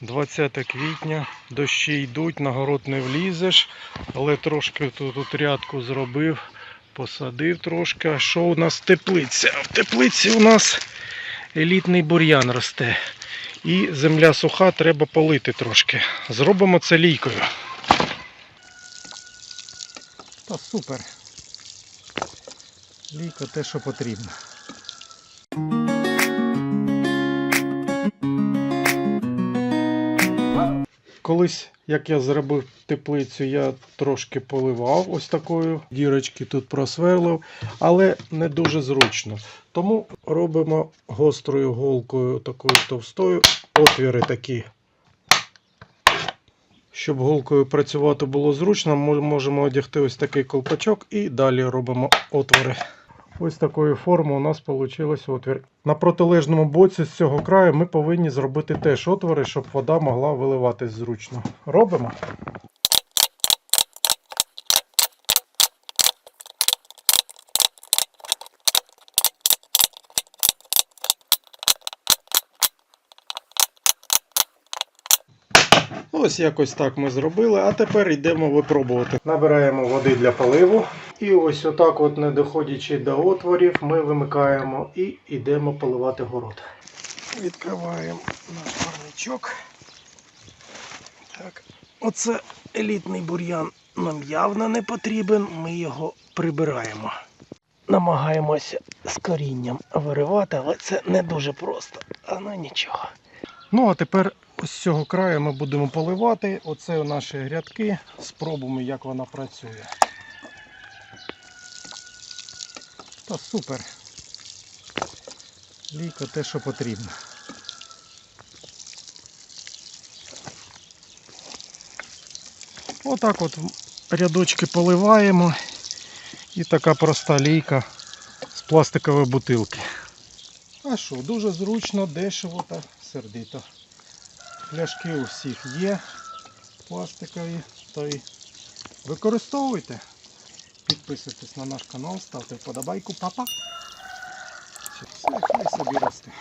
20 квітня, дощі йдуть, на город не влізеш, але трошки тут, тут рядку зробив, посадив трошки. А що у нас теплиця? В теплиці у нас елітний бур'ян росте. І земля суха, треба полити трошки. Зробимо це лійкою. Та супер. Лійка те, що потрібно. Колись, як я зробив теплицю, я трошки поливав ось такою. Дірочки тут просверлив, але не дуже зручно. Тому робимо гострою голкою, такою товстою, отвіри такі. Щоб голкою працювати було зручно, ми можемо одягти ось такий колпачок і далі робимо отвори. Ось такої форми у нас вийшло отвір. На протилежному боці з цього краю ми повинні зробити теж отвори, щоб вода могла виливатись зручно. Робимо. Ось якось так ми зробили, а тепер йдемо випробувати. Набираємо води для поливу. І ось отак, от не доходячи до отворів, ми вимикаємо і йдемо поливати город. Відкриваємо наш парничок. Так. Оце елітний бур'ян нам явно не потрібен, ми його прибираємо. Намагаємося з корінням виривати, але це не дуже просто. А ну нічого. Ну, а тепер з цього краю ми будемо поливати. Оце наші грядки. Спробуємо, як вона працює. Та супер. Лійка те, що потрібно. Отак от рядочки поливаємо. І така проста лійка з пластикової бутилки. А що, дуже зручно, дешево та сердито. Пляшки у всіх є пластикові, то й використовуйте. Підписуйтесь на наш канал, ставте вподобайку, папа. Все, хай собі росте.